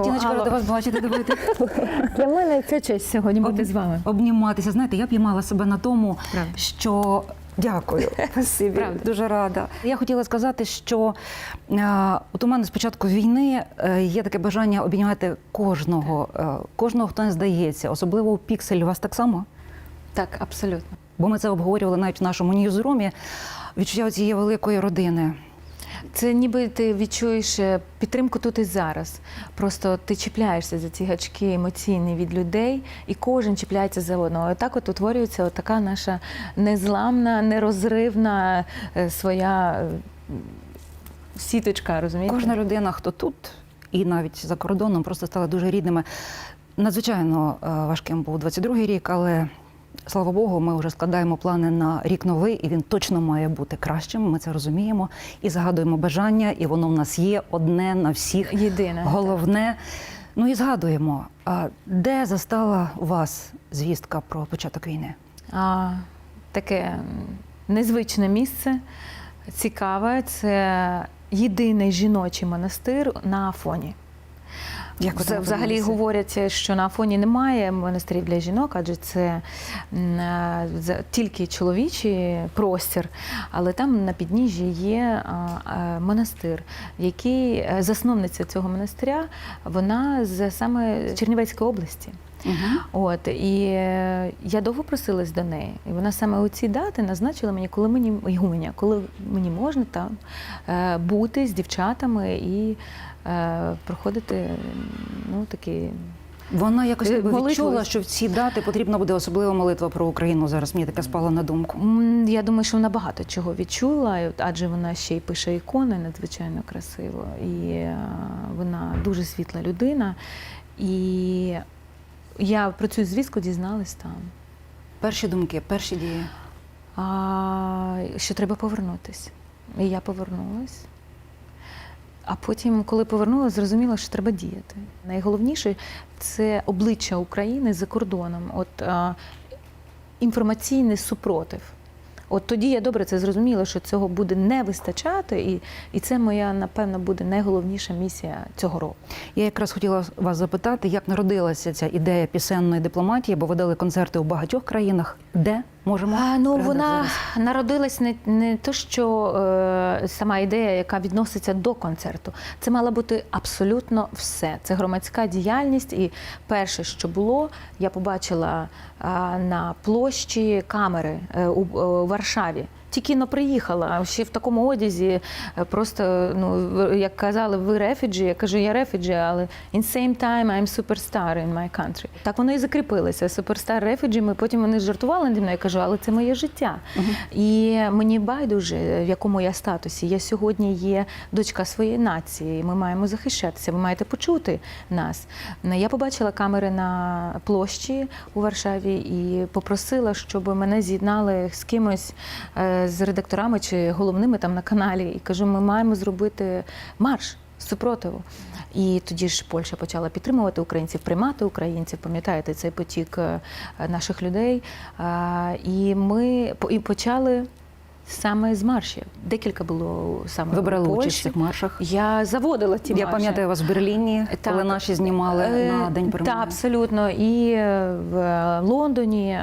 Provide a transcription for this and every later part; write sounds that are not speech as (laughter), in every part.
Тіночка, рада вас бачити, дивити. (laughs) Для мене це честь сьогодні бути з вами. Обніматися. Знаєте, я піймала себе на тому, Правда. що. Дякую, (laughs) спасибі, Правда. дуже рада. Я хотіла сказати, що е, от у мене з початку війни е, є таке бажання обійняти кожного, е, кожного, хто не здається, особливо у піксель. У вас так само? Так, абсолютно. Бо ми це обговорювали навіть в нашому ньюзрумі. Відчуття цієї великої родини. Це ніби ти відчуєш е, підтримку тут і зараз. Просто ти чіпляєшся за ці гачки емоційні від людей, і кожен чіпляється за одного. І так от утворюється така наша незламна, нерозривна е, своя е, сіточка, розумієте? Кожна людина, хто тут і навіть за кордоном, просто стала дуже рідними. Надзвичайно важким був 22-й рік, але слава Богу, ми вже складаємо плани на рік новий, і він точно має бути кращим. Ми це розуміємо і загадуємо бажання, і воно в нас є одне на всіх. Єдине. Головне. Ну і згадуємо, а де застала вас звістка про початок війни? А, таке незвичне місце, цікаве. Це єдиний жіночий монастир на Афоні. Як Це взагалі говорять, що на Афоні немає монастирів для жінок, адже це е, тільки чоловічий простір. Але там на підніжжі є а, а, монастир, який е, засновниця цього монастиря, вона з саме з Чернівецької області. Мгм. От і е, я довго просилась до неї. І вона саме у ці дати назначила мені, коли мені ігуменя, коли мені можна там е, бути з дівчатами і е, проходити ну такі. Вона якось Е, ніби відчула, що в ці дати потрібна буде особлива молитва про Україну. Зараз мені таке спало на думку. Я думаю, що вона багато чого відчула, адже вона ще й пише ікони надзвичайно красиво. І е, вона дуже світла людина. І я про цю звістку дізналась там. Перші думки, перші дії. а, що треба повернутися. І я повернулась. А потім, коли повернулася, зрозуміла, що треба діяти. Найголовніше це обличчя України за кордоном, от а, інформаційний супротив. От тоді я добре це зрозуміла, що цього буде не вистачати, і, і це моя, напевно, буде найголовніша місія цього року. Я якраз хотіла вас запитати, як народилася ця ідея пісенної дипломатії, бо ви дали концерти у багатьох країнах. Де можемо? А, ну вона народилась не, не то, що е, сама ідея, яка відноситься до концерту. Це мало бути абсолютно все. Це громадська діяльність. І перше, що було, я побачила е, на площі камери е, у, е, у Варшаві. Тільки но приїхала, ще в такому одязі, е, просто ну як казали, ви рефіджі. Я кажу, я рефіджі, але in same time I'm superstar in my country. Так воно і закріпилося. Суперстар рефіджі. Ми потім вони жартували наді мною. Я кажу, але це моє життя. І мені байдуже, в якому я статусі. Я сьогодні є дочка своєї нації. Ми маємо захищатися. Ви маєте почути нас. Я побачила камери на площі у Варшаві і попросила, щоб мене з'єднали з кимось е, з редакторами чи головними там на каналі. І кажу, ми маємо зробити марш супротиву. І тоді ж Польща почала підтримувати українців, приймати українців. Пам'ятаєте цей потік е, наших людей. І ми почали саме з маршів. Декілька було саме Ви брали у участь в цих маршах. Я заводила ті Я марші. пам'ятаю вас в Берліні, коли наші знімали Е, на день перемоги. Так, абсолютно. І е, в Лондоні.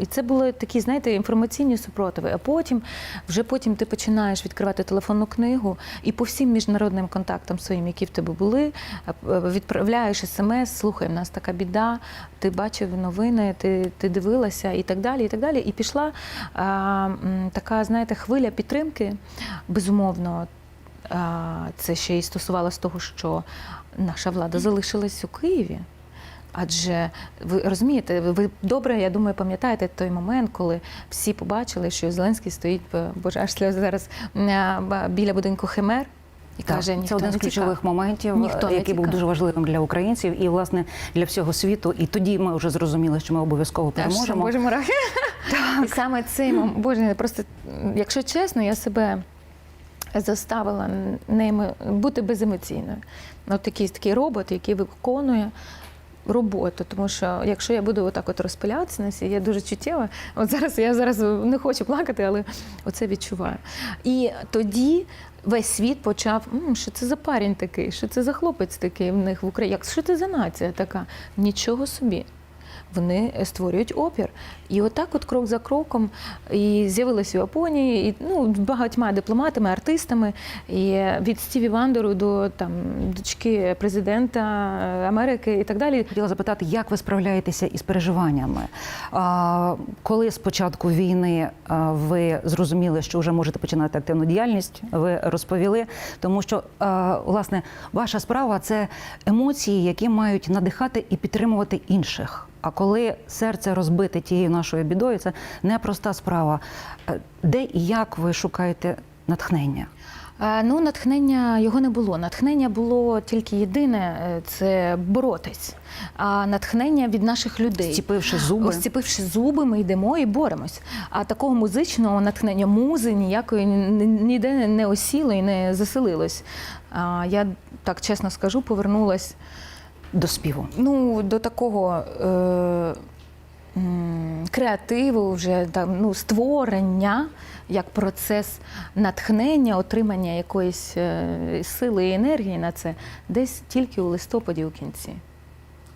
І це були такі, знаєте, інформаційні супротиви. А потім, вже потім ти починаєш відкривати телефонну книгу і по всім міжнародним контактам своїм, які в тебе були, е, відправляєш смс, слухай, в нас така біда, ти бачив новини, ти, ти дивилася і так далі. І так далі. І пішла а, м, знаєте, хвиля підтримки, безумовно. Це ще й стосувалося того, що наша влада залишилась у Києві. Адже ви розумієте, ви добре, я думаю, пам'ятаєте той момент, коли всі побачили, що Зеленський стоїть, боже, аж зараз біля будинку Химер і Так, каже, ніхто це один з ключових моментів, Ніхто який був дуже важливим для українців і власне для всього світу. І тоді ми вже зрозуміли, що ми обов'язково переможемо. Боже мурахи. (laughs) І саме цей Боже, просто, якщо чесно, я себе заставила ними бути беземоційною. От якийсь такий робот, який виконує роботу, тому що якщо я буду отак от розпилятися на сі, я дуже чуттєва. От зараз я зараз не хочу плакати, але оце відчуваю. І тоді весь світ почав, «М, що це за парень такий, що це за хлопець такий в них в Україні, що це за нація така? Нічого собі. Вони створюють опір. І отак, от крок за кроком, і з'явилися в Японії, і ну, багатьма дипломатами, артистами, і від Стіві Вандеру до там дочки президента Америки і так далі. Хотіла запитати, як ви справляєтеся із переживаннями? А, коли з початку війни ви зрозуміли, що вже можете починати активну діяльність, ви розповіли, тому що власне ваша справа це емоції, які мають надихати і підтримувати інших. А коли серце розбите тією нашою бідою, це непроста справа. Е, Де і як ви шукаєте натхнення? Ну, натхнення його не було. Натхнення було тільки єдине е, це боротись. А натхнення від наших людей. Зціпивши зуби? Зціпивши зуби, ми йдемо і боремось. А такого музичного натхнення музи ніякої ніде не- не осіло і не заселилось. Я так чесно скажу, повернулась До співу. ну, до такого е, креативу, вже там, ну, створення, як процес натхнення, отримання якоїсь е, сили і енергії на це, десь тільки у листопаді у кінці.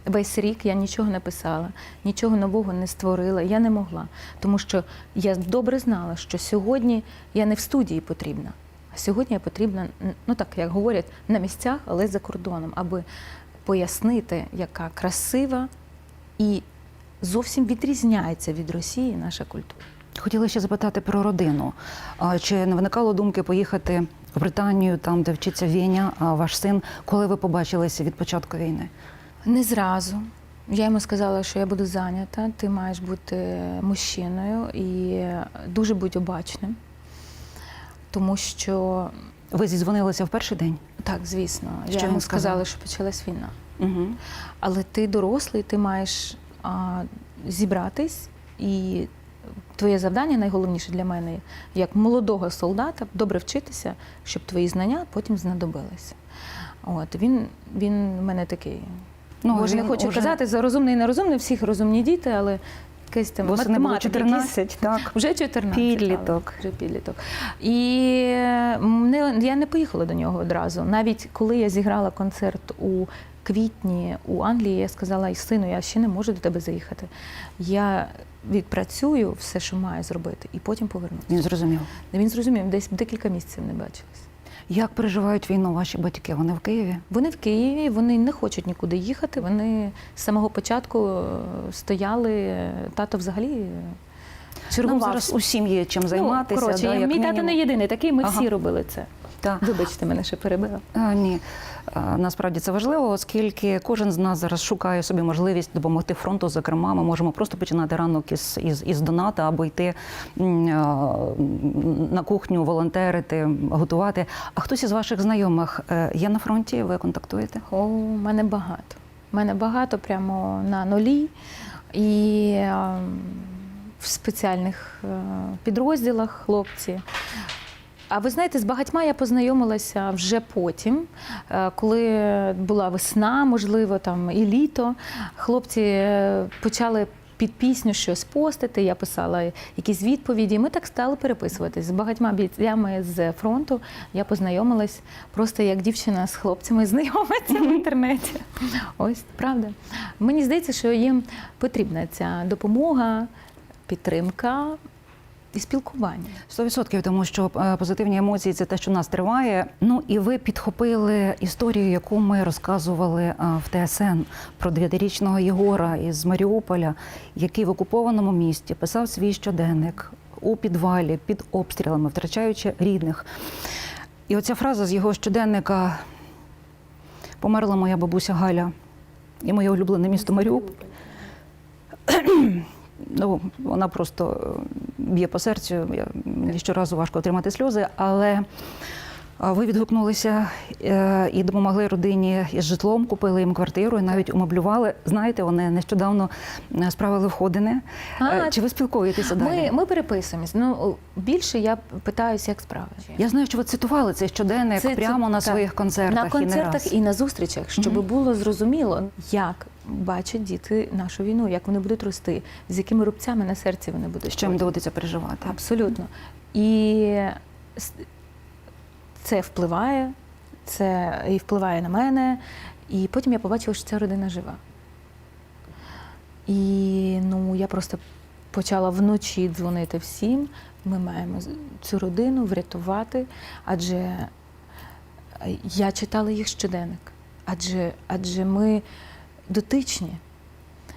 Весь рік я нічого не писала, нічого нового не створила. Я не могла. Тому що я добре знала, що сьогодні я не в студії потрібна, а сьогодні я потрібна, ну так як говорять, на місцях, але за кордоном, аби пояснити, яка красива і зовсім відрізняється від Росії наша культура. Хотіла ще запитати про родину. Чи не виникало думки поїхати в Британію, там, де вчиться Веня, а ваш син, коли ви побачилися від початку війни? Не зразу. Я йому сказала, що я буду зайнята, ти маєш бути мужчиною і дуже будь обачним. Тому що, Ви зізвонилися в перший день? так, звісно, Що я йому сказала, що почалась війна. Угу. Але ти дорослий, ти маєш а, зібратись, і твоє завдання найголовніше для мене, як молодого солдата, добре вчитися, щоб твої знання потім знадобилися. От він, він в мене такий. Ну, Може, не хочу уже- казати за розумний і нерозумний, всіх розумні діти, але якесь там Восени було математики, 14, (laughs) так. Вже 14. Підліток. Вже підліток. І не, я не поїхала до нього одразу. Навіть коли я зіграла концерт у квітні у Англії, я сказала, сину, я ще не можу до тебе заїхати. Я відпрацюю все, що маю зробити, і потім повернуся. Він зрозумів. Він зрозумів, десь декілька місяців не бачились. Як переживають війну ваші батьки? Вони в Києві? Вони в Києві, вони не хочуть нікуди їхати. Вони з самого початку е, стояли. Тато взагалі е, Нам зараз усім є чим займатися. Ну, коротше, да, як мій тато не єдиний такий, ми Ага. всі робили це. Та. Вибачте, мене ще перебила. А, ні, А, насправді це важливо, оскільки кожен з нас зараз шукає собі можливість допомогти фронту. Зокрема, ми можемо просто починати ранок із, із, із доната або йти а, на кухню, волонтерити, готувати. А хтось із ваших знайомих е, є на фронті? Ви контактуєте? О, у мене багато. У мене багато прямо на нулі і е, в спеціальних е, підрозділах хлопці. А ви знаєте, з багатьма я познайомилася вже потім, е, коли була весна, можливо, там і літо. Хлопці е, почали під пісню щось постити. Я писала якісь відповіді. і Ми так стали переписуватись з багатьма бійцями з фронту. Я познайомилась просто як дівчина з хлопцями знайомиться в інтернеті. Ось правда. Мені здається, що їм потрібна ця допомога, підтримка і спілкування. 100%, тому що е, позитивні емоції це те, що нас триває. Ну і ви підхопили історію, яку ми розказували е, в ТСН про дев'ятирічного Єгора із Маріуполя, який в окупованому місті писав свій щоденник у підвалі під обстрілами, втрачаючи рідних. І оця фраза з його щоденника померла моя бабуся Галя і моє улюблене місто Маріуполь. (clears throat) Ну, вона просто е, б'є по серцю. Я, мені щоразу важко отримати сльози, але Ви відгукнулися е, і допомогли родині із житлом, купили їм квартиру і навіть умеблювали. Знаєте, вони нещодавно е, справили входини. А, Е, Чи ви спілкуєтеся далі? Ми, ми переписуємось. Ну більше я питаюся, як справи. Я знаю, що ви цитували цей щоденник Це- це- прямо на так. своїх концертах. на і не концертах раз. і, на зустрічах, щоб Мгм. було зрозуміло, як бачать діти нашу війну, як вони будуть рости, з якими рубцями на серці вони будуть. Що їм доводиться переживати? Абсолютно. І це впливає, це і впливає на мене. І потім я побачила, що ця родина жива. І ну, я просто почала вночі дзвонити всім. Ми маємо цю родину врятувати, адже е, я читала їх щоденник. Адже, адже ми дотичні,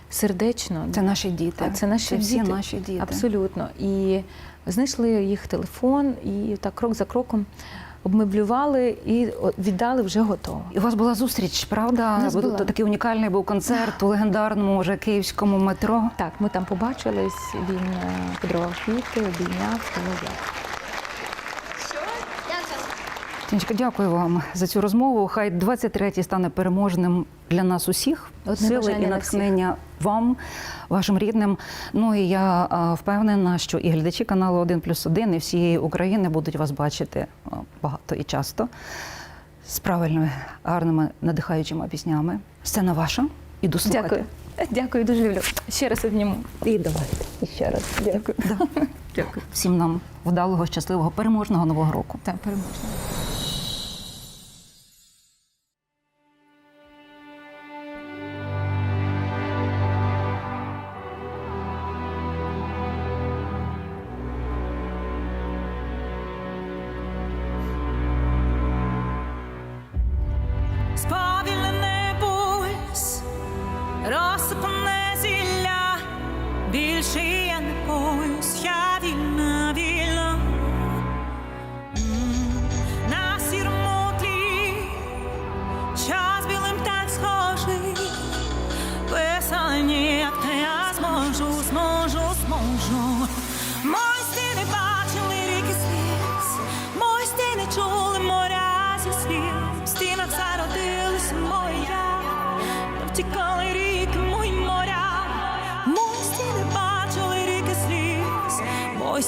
сердечно. Це наші діти. Це наші всі діти. наші діти. Абсолютно. І знайшли їх телефон, і так крок за кроком обмеблювали і віддали вже готово. І у вас була зустріч, правда? У нас була. Такий унікальний був концерт у легендарному вже київському метро. Так, ми там побачились, він е, подарував квіти, обійняв, сказав дякую. Тінечка, дякую вам за цю розмову. Хай 23-й стане переможним для нас усіх. Одне Сили і на натхнення вам, вашим рідним. Ну і я впевнена, що і глядачі каналу 1 плюс 1 і всієї України будуть вас бачити багато і часто з правильними, гарними, надихаючими піснями. Сцена ваша. Іду слухати. Дякую. Дякую, дуже люблю. Ще раз обніму. І давайте. І ще раз. Дякую. (laughs) Дякую. Всім нам вдалого, щасливого, переможного нового року. Так, переможемо.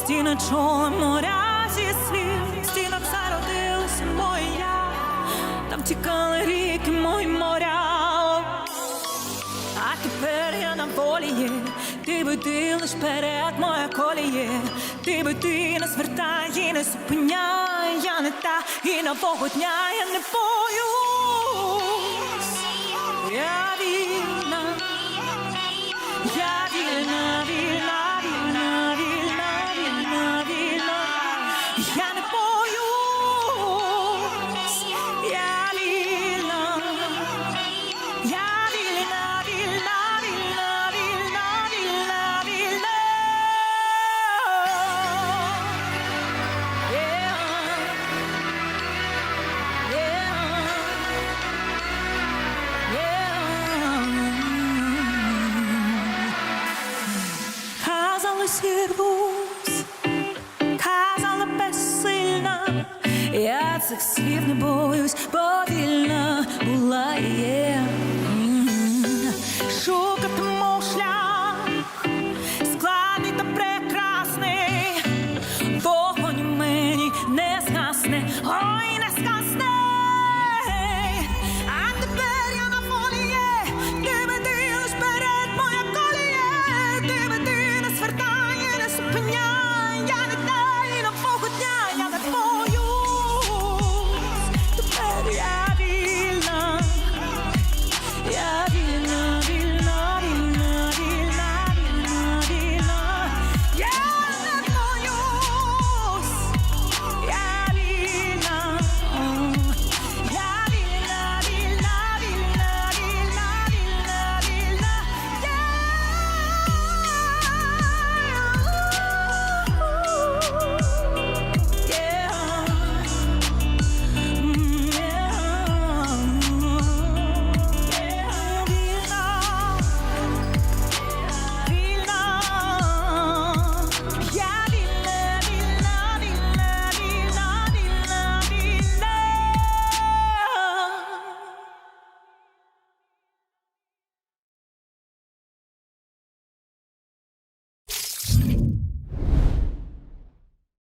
Мої стіни чули моря зі слів, в стінах зародилися моя, та втікали ріки мої моря. А тепер я на волі є, ти би ти лиш перед моя коліє, ти би ти не звертай і не зупиняй, я не та і нового дня я не боюсь. Я вільна, Казали